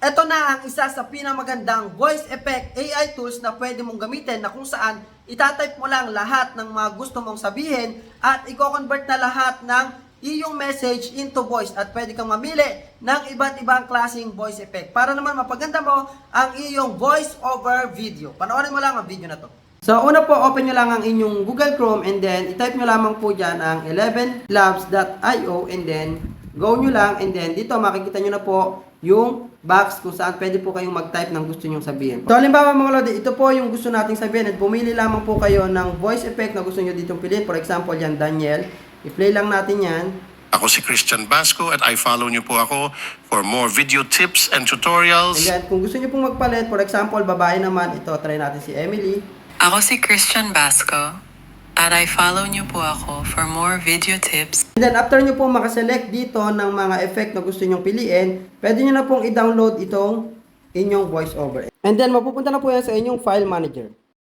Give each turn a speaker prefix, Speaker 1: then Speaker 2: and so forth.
Speaker 1: Ito na ang isa sa pinamagandang voice effect AI tools na pwede mong gamitin na kung saan itatype mo lang lahat ng mga gusto mong sabihin at i-convert na lahat ng iyong message into voice at pwede kang mamili ng iba't ibang klaseng voice effect para naman mapaganda mo ang iyong voice over video. Panoorin mo lang ang video na to. So, una po, open nyo lang ang inyong Google Chrome and then itype nyo lamang po dyan ang 11labs.io and then go nyo lang and then dito makikita nyo na po yung box kung saan pwede po kayong mag-type ng gusto nyong sabihin. So, halimbawa mga lodi, ito po yung gusto nating sabihin at pumili lamang po kayo ng voice effect na gusto nyo ditong piliin. For example, yan, Daniel. I-play lang natin yan.
Speaker 2: Ako si Christian Basco at I follow niyo po ako for more video tips and tutorials.
Speaker 1: And then, kung gusto nyo pong magpalit, for example, babae naman, ito, try natin si Emily.
Speaker 3: Ako si Christian Basco at I follow niyo po ako for more video tips
Speaker 1: then after nyo pong makaselect dito ng mga effect na gusto nyong piliin, pwede nyo na pong i-download itong inyong voiceover. And then mapupunta na po yan sa inyong file manager.